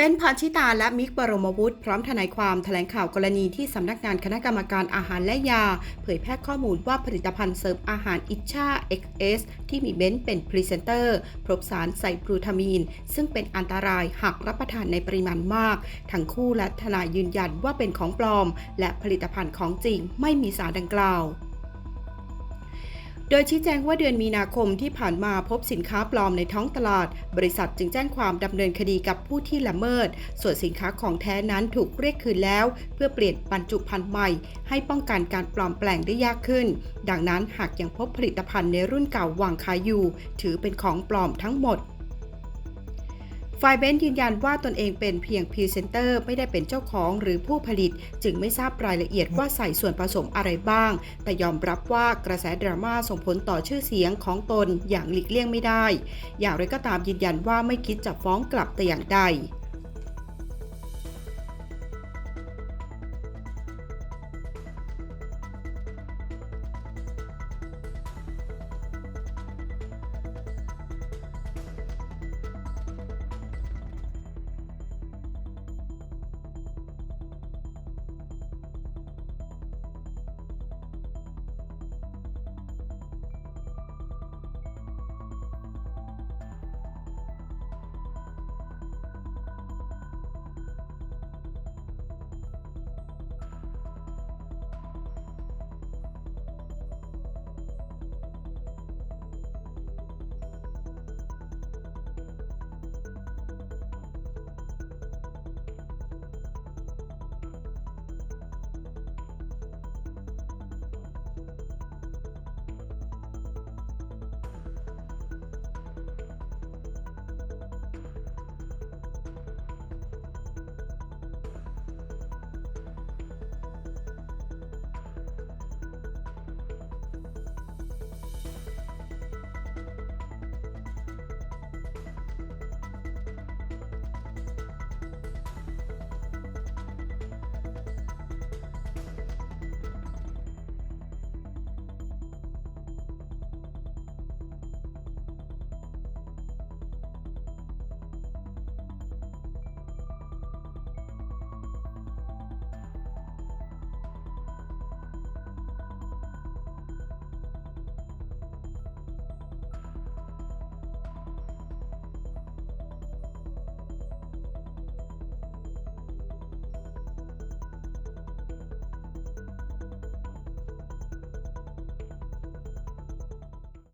เบนซ์พาชิตาและมิกบรมวุฒิพร้อมทนายความแถลงข่าวกรณีที่สำนักงานคณะกรรมการอาหารและยา เผยแพร่ข้อมูลว่าผลิตภัณฑ์เสริมอาหารอิชชา XS ที่มีเบนซ์เป็นพรีเซนเตอร์พบสารไซบรูทามีน ซึ่งเป็นอันตรายหากรับประทานในปริมาณมาก ทั้งคู่และทนายยืนยันว่าเป็นของปลอม และผลิตภัณฑ์ของจริงไม่มีสารดังกล่าว โดยชี้แจงว่าเดือนมีนาคมที่ผ่านมาพบสินค้าปลอมในท้องตลาด บริษัทจึงแจ้งความดำเนินคดีกับผู้ที่ละเมิด ส่วนสินค้าของแท้นั้นถูกเรียกคืนแล้ว เพื่อเปลี่ยนบรรจุภัณฑ์ใหม่ ให้ป้องกันการปลอมแปลงได้ยากขึ้น ดังนั้นหากยังพบผลิตภัณฑ์ในรุ่นเก่าวางขายอยู่ ถือเป็นของปลอมทั้งหมด ฝ่ายเบนซ์ยืนยันว่าตนเองเป็นเพียงพรีเซนเตอร์ไม่ได้เป็นเจ้าของหรือผู้ผลิต จึงไม่ทราบรายละเอียดว่าใส่ส่วนผสมอะไรบ้าง แต่ยอมรับว่ากระแสดราม่าส่งผลต่อชื่อเสียงของตนอย่างหลีกเลี่ยงไม่ได้ อย่างไรก็ตามยืนยันว่าไม่คิดจะฟ้องกลับแต่อย่างใด